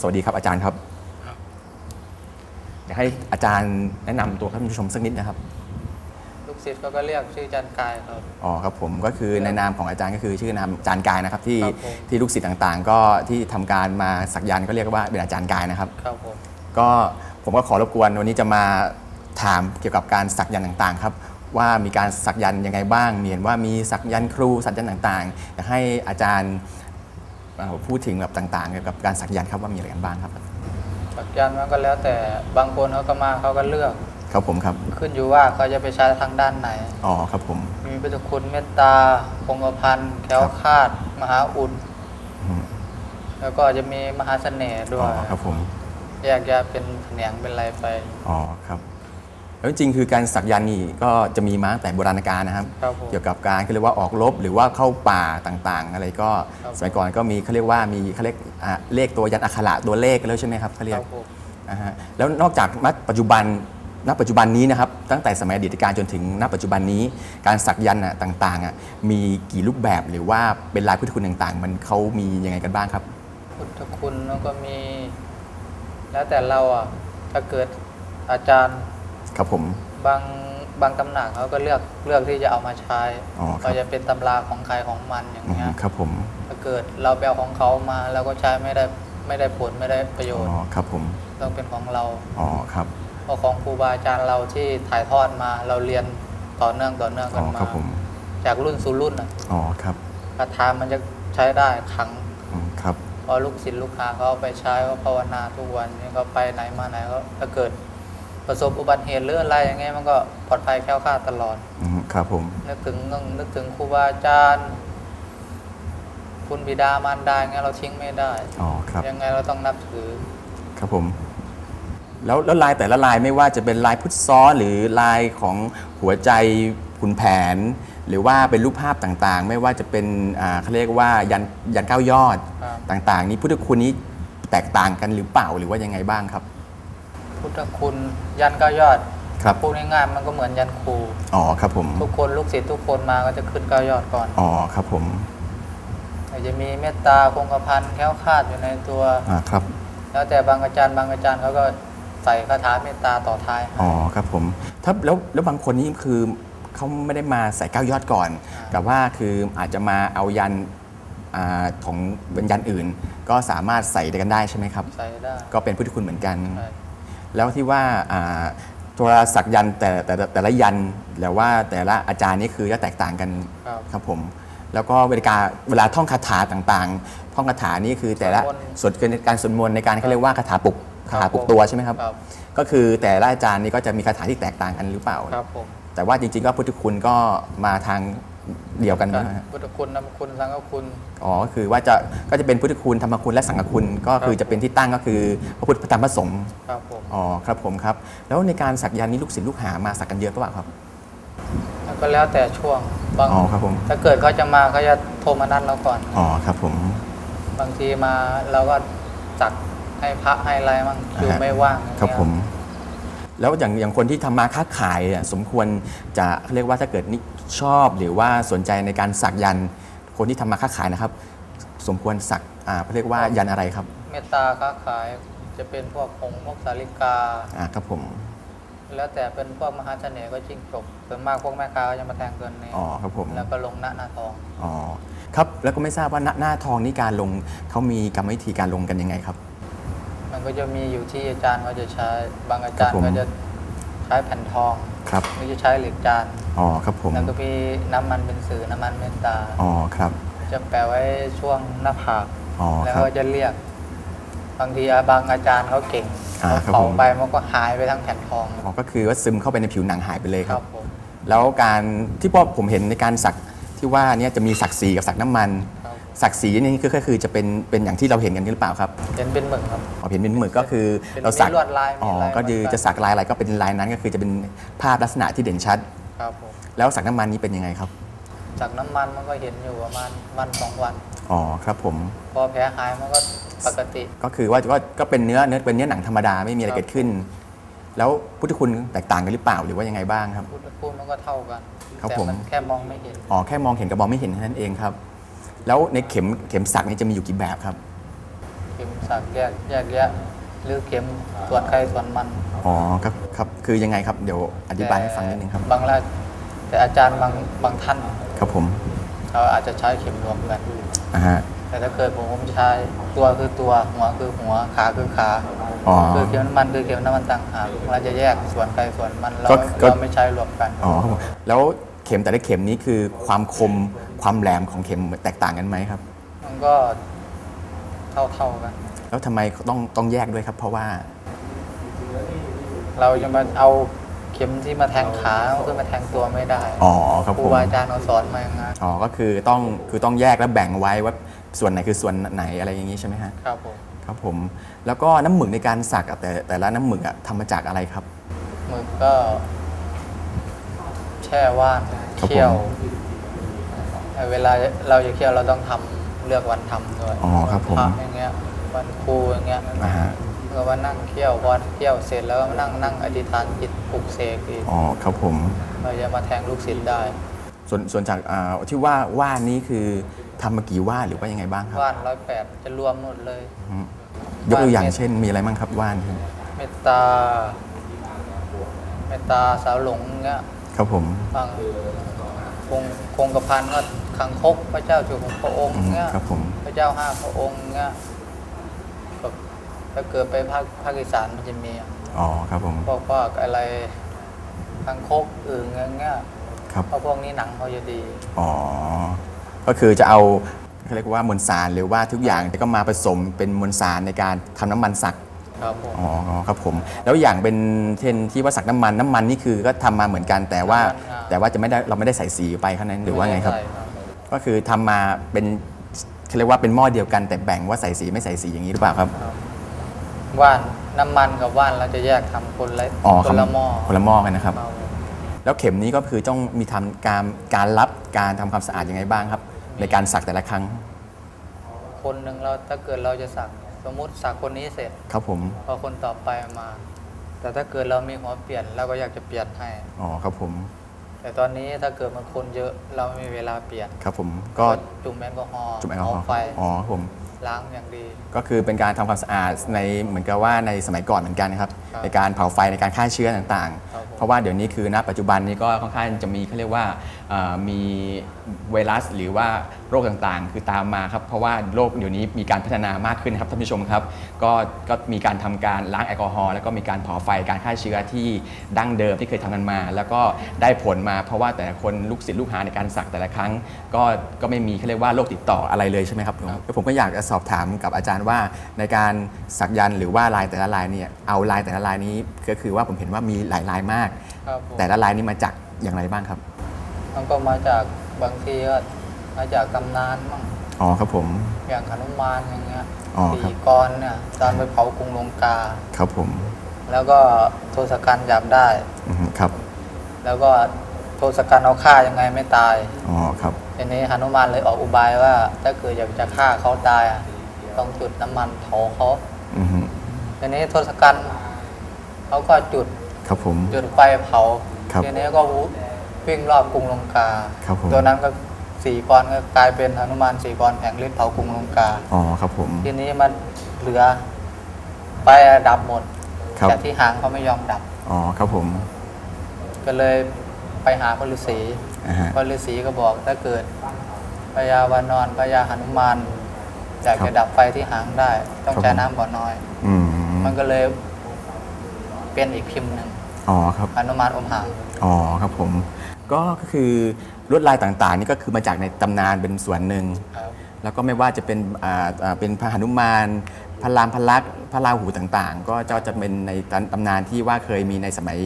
สวัสดีครับอาจารย์ครับครับอยากให้อาจารย์แนะนำตัวท่านผู้ชมสักนิดนะครับลูกศิษย์เขาก็เรียกชื่อจันกายครับ อ๋อครับผมก็คือในนามของอาจารย์ก็คือชื่อนามอาจารย์กายนะครับ ที่ครับผม ที่ลูกศิษย์ต่างๆ ก็ที่ทำการมาสักยันต์ก็เรียกว่าเป็นอาจารย์กายนะครับ ครับผมก็ผมก็ขอรบกวนวันนี้จะมาถามเกี่ยวกับการสักยันต์ต่างๆครับ ว่ามีการสักยันต์ยังไงบ้างมีเห็นว่ามีสักยันต์ครูสักยันต์ต่างๆอยากให้อาจารย์เอ่อ พูดถึงแบบต่างๆเกี่ยวกับการสักยันต์ครับว่ามีอะไรกันบ้างครับ สักยันต์มันก็แล้วแต่บางคนเขาก็มาเขาก็เลือกครับผมครับ ขึ้นอยู่ว่าเขาจะไปใช้ทางด้านไหน อ๋อครับผม มีพุทธคุณเมตตาคงกระพันแคล้วคลาด มหาอุ่นอืมแล้วก็จะมีมหาเสน่ห์ด้อ๋วอยครับผม แยกแยะเป็นแขนงเป็นอะไรไป อ๋อครับ แล้วจริงๆคือการสักยันต์นี่ก็จะมีมาตั้งแต่โบราณกาลนะครับ ครับผม เกี่ยวกับการเขาเรียกว่าออกรบหรือว่าเข้าป่าต่างๆ อะไรก็ครับสมัยก่อนก็มีเขาเรียกว่ามีเขาเรียกอ่าเลขตัวยันอักขระตัวเลขแล้วใช่ไหมครับเขาคเรียรัก บผมอ่าฮะแล้วนอกจากณปัจจุบันณปัจจุบันนี้นะครับตั้งแต่สมัยอดีตการจนถึงณปัจจุบันนี้ การสักยันต์อะต่างๆอะมีกี่รูปแบบหรือว่าเป็นลายพุทธคุณต่างๆ มันเขามียังไงกันบ้างครับ พุทธคุณแล้วก็มี แล้วแต่เราอะถ้าเกิดอาจารย์ ครับผม บางบางตำหนักเขาก็เลือกเลือกที่จะเอามาใช้อ๋อครับ ก็จะเป็นตำราของใครของมันอย่างอืเงี้ยมครับผมถ้าเกิดเราแปลของเขามาเราก็ใช้ไม่ได้ไม่ได้ผลไม่ได้ประโยอ๋ชน์อครับผมต้องเป็นของเราอ๋อครับเพราะของครูบาอาจารย์เราที่ถ่ายทอดมาเราเรียนต่อเนื่องต่อเนื่องอ๋กัอนมา ครับผมจากรุ่นสู่รุ่นอะอ๋อครับคาถามันจะใช้ได้ครั้งอืมครับพอลูกศิษย์ลูกหาเขาเอาไปใช้เขาภาวนาทุกวันนี้เขาไปไหนมาไหนเขาถ้าเกิด ประสบอุบัติเหตุหรืออะไรอย่างเงี้ยมันก็ปลอดภัยแคล้วคลาดตลอดอืมครับผมนึกถึงต้องนึกถึงครูบาอาจารย์ คุณบิดามารดาอย่างเงี้ยเราทิ้งไม่ได้อ๋อครับยังไงเราต้องนับถือ ครับผมแล้วแล้วลายแต่ละลายไม่ว่าจะเป็นลายพุทธซ้อนหรือลายของหัวใจขุนแผน หรือว่าเป็นรูปภาพต่างๆ ไม่ว่าจะเป็นอ่าเขาเรียกว่ายันยันเก้ายอดครับต่างๆ นี้พุทธคุณนี้แตกต่างกันหรือเปล่าหรือว่ายังไงบ้างครับ พุทธคุณยันเก้ายอดครับพูดง่ายๆมันก็เหมือนยันครูอ๋อครับผม ทุกคนลูกศิษย์ทุกคนมาก็จะขึ้นเก้ายอดก่อนอ๋อครับผมแต่จะมีเมตตาคงกระพันแคล้วคลาดอยู่ในตัวอ่าครับ แล้วแต่บางอาจารย์บางอาจารย์เขาก็ใส่คาถาเมตตาต่อท้ายให้อ๋อครับผมถ้าแล้วแล้วบางคนนี่คือเขาไม่ได้มาใส่เก้ายอดก่อน แต่ว่าคืออาจจะมาเอายันอาของเป็นยันอื่น ก็สามารถใส่กันได้ใช่ไหมครับ ใส่ได้ ก็เป็นพุทธคุณเหมือนกันใช่ แล้วที่ว่าอ่าตัวสักยันต์แต่แต่แต่แต่ละยันต์แล้วว่าแต่ละอาจารย์นี่คือจะแตกต่างกันครับครับผม แล้วก็เวลาเวลาท่องคาถาต่างๆ ท่องคาถานี่คือแต่ละสวดมนต์ส่วนการสวดมนต์ในการเขาเรียกว่าคาถาปลุกคาถาปลุกผมตัวใช่ไหมครับครับ ก็คือแต่ละอาจารย์นี่ก็จะมีคาถาที่แตกต่างกันหรือเปล่าครับผมแต่ว่าจริงๆก็พุทธคุณก็มาทาง เดียวกันไหมฮะพุทธคุณนามคุณสังฆคุณ อ๋อก็คือว่าจะก็จะเป็นพุทธคุณธรรมคุณและสังฆคุณก็คือจะเป็นที่ตั้งก็คือพระพุทธพระธรรมพระสงฆ์ครับผมอ๋อครับผมครับ แล้วในการสักยันต์นี้ลูกศิษย์ลูกหามาสักกันเยอะหรือเปล่าครับแล้วก็แล้วแต่ช่วงบางอ๋อครับผมถ้าเกิดเขาจะมาเขาจะโทรมานัดเราก่อนอ๋อครับผม บางทีมาเราก็จัดให้พระให้อะไรมั่งคิวอ่าฮะไม่ว่างอย่างครับเงี้ยผมแล้วอย่างอย่างคนที่ทำมาค้าขายอะสมควรจะเขาเรียกว่าถ้าเกิดนี่ ชอบหรือว่าสนใจในการสักยันต์คนที่ทำมาค้าขายนะครับ สมควรสักอ่าเขาเรียกว่ายันต์อะไรครับเมตตาค้าขายจะเป็นพวกองค์พวกสาริกา อ่าครับผมแล้วแต่เป็นพวกมหาเสน่ห์ก็จิ้งจกส่วนมากพวกแม่ค้าก็จะมาแทงเกินนี้อ๋อครับผม แล้วก็ลงหน้าหน้าทอง อ๋อครับแล้วก็ไม่ทราบว่าหน้าหน้าทองนี่การลงเขามีกรรมวิธีการลงกันยังไงครับ มันก็จะมีอยู่ที่อาจารย์เขาจะใช้บางอาจารย์ครับผม ก็จะ ใช้แผ่นทองครับหรือจะใช้เหล็กจานอ๋อครับผมแล้วก็มีน้ำมันเป็นสื่อน้ำมันเมตตาอ๋อครับ จะแปะไว้ช่วงหน้าผากอ๋อแล้วครับก็จะเรียก บางทีบางอาจารย์เขาเก่งอ่าเขาครับเป่าผมไปมันก็หายไปทั้งแผ่นทองอ๋อก็คือว่าซึมเข้าไปในผิวหนังหายไปเลยคครัรับบผมแล้วการที่พ่อผมเห็นในการสักที่ว่าเนี่ยจะมีสักสีกับสักน้ำมัน ครับสักสีนี่ก็คือจะเป็นเป็นอย่างที่เราเห็นกันนี่หรือเปล่าครับเห็นเป็นหมึกครับ อ๋อเห็นเป็นหมึกก็คือเป็นเราสักมีลวดลายมีอ๋ออะไรก็คือเหมือนกันจะสักลายอะไรก็เป็นลายนั้นก็คือจะเป็นภาพลักษณะที่เด่นชัด ครับผมแล้วสักน้ำมันนี้เป็นยังไงครับจากน้ำมันมันก็เห็นอยู่ประมาณวันสองวัน อ๋อครับผมพอแผลหายมันก็ปกติ ก็คือว่าก็ก็เป็นเนื้อเนื้อเป็นเนื้อหนังธรรมดาไม่มีอะไรครับ เกิดขึ้น แล้วพุทธคุณแตกต่างกันหรือเปล่าหรือว่ายังไงบ้างครับ พุทธคุณมันก็เท่ากัน ครับแต่ผม มันแค่มองไม่เห็น อ๋อแค่มองเห็นกับมองไม่เห็นเท่านั้นเองครับ แล้วในเข็มเข็มสักนี่จะมีอยู่กี่แบบครับ เข็มสักแยกแยกแยะหรือเข็มส่วนใครส่วนมันอ๋อครับครับคือยังไงครับเดี๋ยวอธิบายให้ฟังนิดนึงครับบางรายแต่อาจารย์บางบางท่านครับผมเขาอาจจะใช้เข็มรวมกันอ่าฮะแต่ถ้าเกิดผมผมใช้ตัวคือตัวหัวคือหัวขาคือขาอ๋อคือเข็มน้ำมันคือเข็มน้ำมันต่างหากเราจะแยกส่วนใครส่วนมันเราก็ก็เราไม่ใช้รวมกันอ๋อครับผมแล้วเข็มแต่ละเข็มนี้คือความคม ความแหลมของเข็มแตกต่างกันไหมครับ มันก็เท่าเท่าๆกัน แล้วทำไมต้องต้องแยกด้วยครับ เพราะว่าเราจะมาเอาเข็มที่มาแทงขาเอาขึ้นมาแทงตัวไม่ได้อ๋อครับครูผมบาอาจารย์เขาสอนมาอย่างนั้นอ๋อก็คือต้องคือต้องแยกแล้วแบ่งไว้ว่าส่วนไหนคือส่วนไหนอะไรอย่างนี้ใช่ไหมฮะครับผมครับผม แล้วก็น้ำหมึกในการสักอะแต่แต่ละน้ำหมึกอะทำมาจากอะไรครับ หมึกก็ แช่ว่านครับเคี่ยวผมแต่ เวลาเราจะเคี่ยวเราต้องทำเลือกวันทำด้วยอ๋อครับผมพะอย่างเงี้ยวันครูอย่างเงี้ยอ่าฮะก็มานั่งเคี่ยวพอเคี่ยวเสร็จแล้วก็มานั่งนั่งอธิษฐานจิตปลุกเสกอีกอ๋อครับผมเราจะมาแทงลูกศิษย์ได้ ส่วนส่วนจากอ่าที่ว่าว่านนี้คือทำมากี่ว่านหรือว่ายังไงบ้างครับว่านร้อยแปดจะรวมหมดเลยอืมยกตัวอย่างเช่นมีอะไรบ้างครับว่านครับเมตตาเมตตาสาวหลงเงี้ยครับผมฟัง คงคงกระพันก็ขังคกพระเจ้าจุฬาพระองค์อืมเงี้ยครับผมพระเจ้าห้าพระองค์เงี้ยแบบถ้าเกิดไปภาคภาคอีสานมันจะมีอ๋อครับผมพวกพวกอะไรขังคกอื่นเงี้ยครับเพราะพวกนี้หนังเขาจะดีอ๋อก็คือจะเอาเขาเรียกว่ามวลสารหรือว่าทุกอย่างก็มาผสมเป็นมวลสารในการทำน้ำมันสัก ครับผม อ๋อครับผม แล้วอย่างเป็นเช่นที่ว่าสักน้ำมันน้ำมันนี่คือก็ทำมาเหมือนกันแต่ว่า น้ำมันงาแต่ว่าจะไม่ได้เราไม่ได้ใส่สีไปเท่านั้นหรือว่าไงครับใช่ก็คือทำมาเป็นเขาเรียกว่าเป็นหม้อเดียวกันแต่แบ่งว่าใส่สีไม่ใส่สีอย่างนี้หรือเปล่าครับ ครับว่านน้ำมันกับว่านเราจะแยกทำคนละอ๋อคนละหม้อคนละหม้อกันนะครับ ครับแล้วเข็มนี้ก็คือต้องมีทำการการรับการทำความสะอาดยังไงบ้างครับ ในการสักแต่ละครั้ง คนหนึ่งเราถ้าเกิดเราจะสักส มมุติสักคนนี้เสร็จ ครับผม พอคนต่อไปมา แต่ถ้าเกิดเรามีหัวเปลี่ยนเราก็อยากจะเปลี่ยนให้ อ๋อครับผม แต่ตอนนี้ถ้าเกิดมันคนเยอะเราไม่มีเวลาเปลี่ยน ครับผมก็จุ่มแอลกอฮอล์จุ่มแอลกอฮอเาล์ไฟอ๋อครับผมล้างอย่างดี ก็คือเป็นการทำความสะอาดในเหมือนกับว่าในสมัยก่อนเหมือนกันนะครับครับในการเผาไฟในการฆ่าเชื้อต่างครับผมๆเพราะว่าเดี๋ยวนี้คือณปัจจุบันนี้ก็ค่อนข้างจะมีเขาเรียกว่าเอ่อมี ไวรัส หรือว่าโรคต่างๆ คือตามมาครับ เพราะว่าโลกเดี๋ยวนี้มีการพัฒนามากขึ้นครับท่านผู้ชมครับ ก็ก็มีการทำการล้างแอลกอฮอล์แล้วก็มีการเผาไฟการฆ่าเชื้อที่ดั้งเดิมที่เคยทำกันมา แล้วก็ได้ผลมาเพราะว่าแต่ละคนลูกศิษย์ลูกหาในการสักแต่ละครั้ง ก็ก็ไม่มีเขาเรียกว่าโรคติดต่ออะไรเลยใช่ไหมครับแล้วผมก็อยากจะสอบถามกับอาจารย์ว่าในการสักยันต์หรือว่าลายแต่ละลายเนี่ยเอาลายแต่ละลายนี้ก็คือว่าผมเห็นว่ามีหลายลายมากครับผมแต่ละลายนี้มาจากอย่างไรบ้างครับมันก็มาจาก บางทีก็มาจากตำนานมั่งอ๋อครับผม อย่างหนุมานอย่างเงี้ยอ๋อครับ สี่กรเนี่ยตอนไปเผากรุงลงกา ครับผมแล้วก็โทศกัณฐ์จับได้ อืมครับแล้วก็โทศกัณฐ์เอาฆ่ายังไงไม่ตาย อ๋อครับทีนี้หนุมานเลยออกอุบายว่า ถ้าเกิดอยากจะฆ่าเขาตายอะต้องจุดน้ำมันเผาเขาอือฮึทีนี้ทศกัณฐ์เขาก็จุดครับผม จุดไฟเผาครับ ทีนี้ก็ วิ่งรอบกรุงลงกา ครับผม ตัวนั้นก็สี่กรก็กลายเป็นหนุมานสี่กรแผงฤทธิ์เผากรุงลงกา อ๋อครับผม ทีนี้มันเหลือไฟดับหมด ครับ แต่ที่หางเขาไม่ยอมดับ อ๋อครับผมก็เลยไปหาพระฤาษีอ่าฮะ พระฤาษีก็บอกถ้าเกิดพญาวานอนพญาหนุมานอยากครับจะดับไฟที่หางได้ ต้องครับใช้ผม น้ำบ่อน้อย อืมมันก็เลยเป็นอีกพิมพ์หนึ่งอ๋อครับ หนุมานอมหาง อ๋อครับผม ก็คือลวดลายต่างๆนี่ก็คือมาจากในตำนานเป็นส่วนหนึ่ง ครับแล้วก็ไม่ว่าจะเป็นอ่าอ่าเป็นพระหนุมานพระรามพระลักษณ์พระราหูต่างๆ ก็จะจะเป็นในตำนานที่ว่าเคยมีในสมัย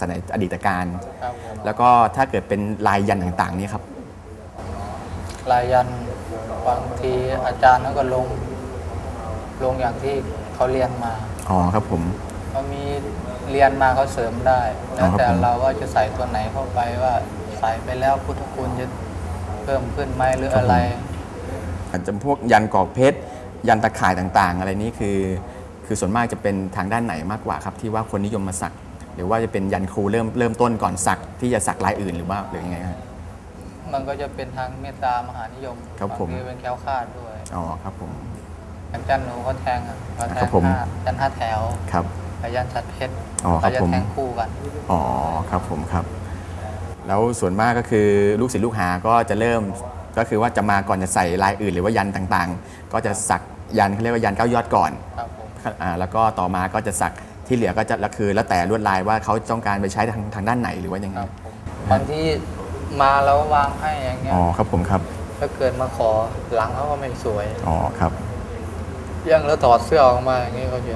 สมัยอดีตการ ครับผมแล้วก็ถ้าเกิดเป็นลายยันต์ต่างๆนี่ครับ ลายยันต์บางทีอาจารย์เขาก็ลง ลงอย่างที่เขาเรียนมา อ๋อครับผมเขามี เรียนมาเขาเสริมได้อ๋แล้อวครับแต่ผมเราว่าจะใส่ตัวไหนเข้าไปว่าใส่ไปแล้วพุทธคุณจะเพิ่มขึ้นไหมหรืออะไรอาจจะพวกยันกรอกเพชรยันตะข่ายต่างๆ อะไรนี้คือ คือส่วนมากจะเป็นทางด้านไหนมากกว่าครับ ที่ว่าคนนิยมมาสัก หรือว่าจะเป็นยันครูเริ่มเริ่มต้นก่อนสักที่จะสักลายอื่นหรือว่าหรือยังไงครับมันก็จะเป็นทางเมตตามหานิยมครับผมบางทีเป็นแคล้วคลาดด้วยอ๋อครับผมอาจารย์หนูเขาแทงอะเขาแทครังบผมห้าอาจารย์ห้าแถวครับ อาจารย์ชัดเพชรอ๋อครับเขาจะผม แทงคู่กัน อ๋อครับผมครับ แล้วส่วนมากก็คือลูกศิษย์ลูกหาก็จะเริ่มก็คือว่าจะมาก่อนจะใส่ลายอื่นหรือว่ายันต่างๆ ก็จะสักยันเขาเรียกว่ายันเก้ายอดก่อนครับผม อ่าแล้วก็ต่อมาก็จะสักที่เหลือก็จะแล้วคือ แล้วแต่ลวดลายว่าเขาต้องการไปใช้ทางทางด้านไหนหรือว่ายังไงครับผมบางที่มาแล้ววางให้อย่างเงี้ยอ๋อครับผมครับถ้าเกิดมาขอหลังเขาก็ไม่สวย อ๋อครับยังแล้วถอดเสื้อออกมาอย่างเงี้ยเขาจะ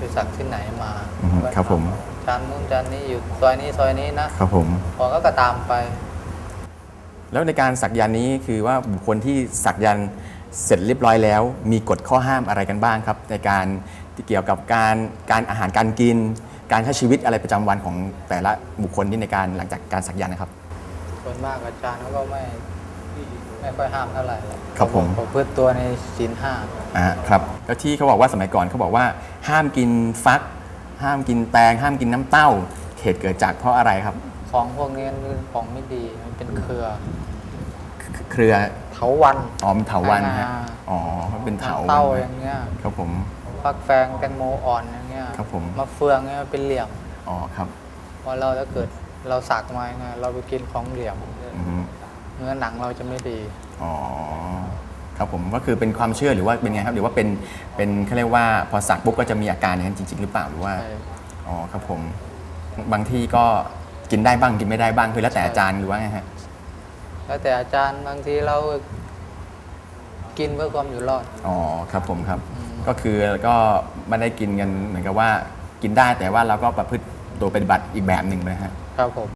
ไปสักที่ไหนมาอืมครับผม จานนู้นจานนี้อยู่ซอยนี้ซอยนี้นะครับผม พอก็กระตามไป แล้วในการสักยันต์นี้คือว่าบุคคลที่สักยันต์เสร็จเรียบร้อยแล้ว มีกฎข้อห้ามอะไรกันบ้างครับ ในการที่เกี่ยวกับการการอาหารการกิน การใช้ชีวิตอะไรประจำวันของแต่ละบุคคลที่ในการหลังจากการสักยันต์นะครับ ส่วนมากอาจารย์เขาก็ไม่ ไม่ค่อยห้ามเท่าไหร่หรอกครับผมประพฤติตัวในศีลห้าอ่าครับแล้วที่เขาบอกว่าสมัยก่อนเขาบอกว่า ห้ามกินฟัก ห้ามกินแตง ห้ามกินน้ำเต้าเหตุเกิดจากเพราะอะไรครับ ของพวกนี้มันเป็นของไม่ดีมันเป็นเครือเครือเถาวันอ๋อมนเถาวันฮะอ่าอ๋อมันเป็นเถาน้ำเต้าอย่างเงี้ยครับผมฟักแฟงแตงโมอ่อนอย่างเงี้ยครับผมมะเฟืองเงี้ยเป็นเหลี่ยมอ๋อครับพอเราถ้าเกิดเราสักมาไงเราไปกินของเหลี่ยมอืม เนื้อหนังเราจะไม่ดี อ๋อ ครับผมก็คือเป็นความเชื่อหรือว่าเป็นไงครับหรือว่าเป็นเป็นเขาเรียกว่าพอสักปุ๊บก็จะมีอาการอย่างนั้นจริง ๆ หรือเปล่าหรือว่า ใช่ อ๋อครับผม บางที่ก็กินได้บ้างกินไม่ได้บ้างคือแล้วแต่อาจารย์หรือว่าไงฮะ แล้วแต่อาจารย์บางทีเรากินเพื่อความอยู่รอด อ๋อครับผมครับ อืม ก็คือก็ไม่ได้กินกันเหมือนกับว่ากินได้แต่ว่าเราก็ประพฤติตัวปฏิบัติอีกแบบหนึ่งนะฮะ ครับผม